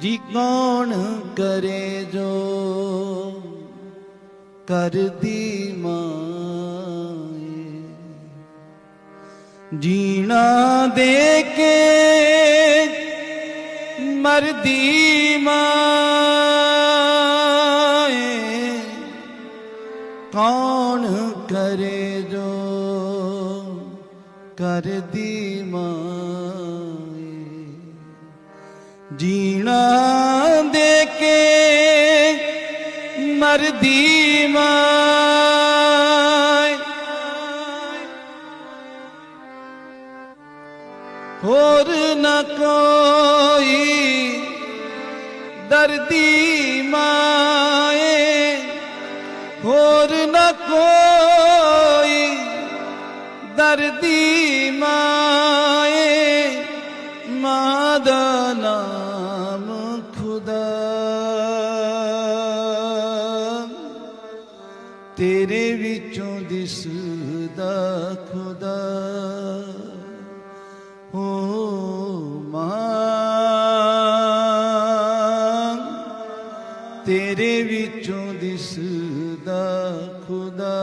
ਜੀ ਕੌਣ ਕਰੇ ਜੋ ਕਰਦੀ ਮਾਏ? ਜੀਣਾ ਦੇ ਕੇ ਮਰਦੀ ਮਾਏ। ਕੌਣ ਕਰੇ ਜੋ ਕਰਦੀ ਮਾਏ? ਜੀਣਾ ਦੇ ਕੇ ਮਰਦੀ ਮਾਏ। ਹੋਰ ਨਾ ਕੋਈ ਦਰਦੀ ਮਾਏ। ਹੋਰ ਨਾ ਕੋਈ ਦਰਦੀ ਮਾਏ। ਦਾ ਨਾਮ ਖੁਦਾ। ਤੇਰੇ ਵਿੱਚੋਂ ਦਿਸਦਾ ਖੁਦਾ। ਹੋ ਮਾਂ ਤੇਰੇ ਵਿੱਚੋਂ ਦਿਸਦਾ ਖੁਦਾ।